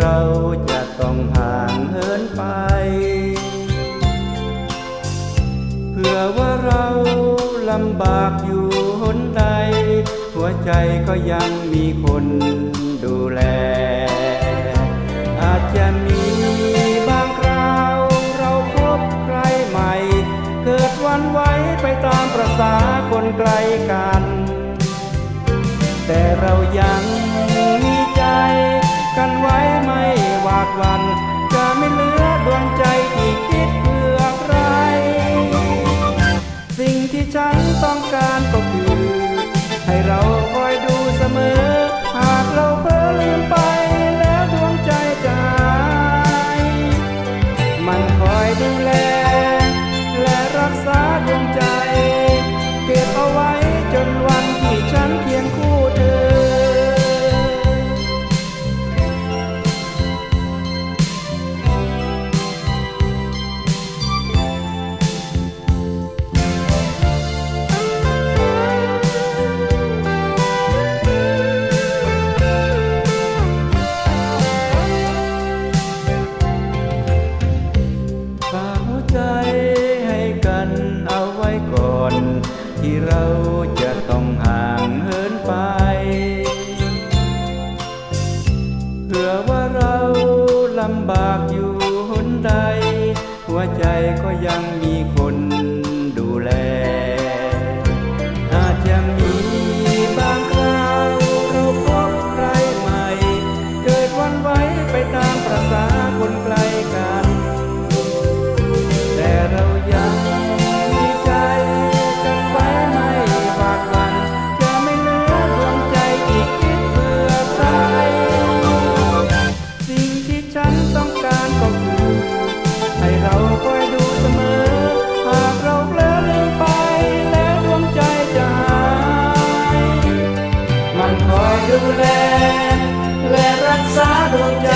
เราจะต้องห่างเหินไป เพื่อว่าเราลำบากอยู่หนใด หัวใจก็ยังมีคนดูแล อาจจะมีบางคราวเราพบใครใหม่ เกิดวันไว้ไปตามประษาคนไกลกัน แต่เรายัง ดูแล ที่เราจะต้องห่างเหินไป เผื่อว่าเราลำบากอยู่หนใด หัวใจก็ยังมีค เราคอยดูเสมอ หากเราเผลอลืมไป แล้วดวงใจจะหาย มันคอยดูแล และรักษาดวงใจ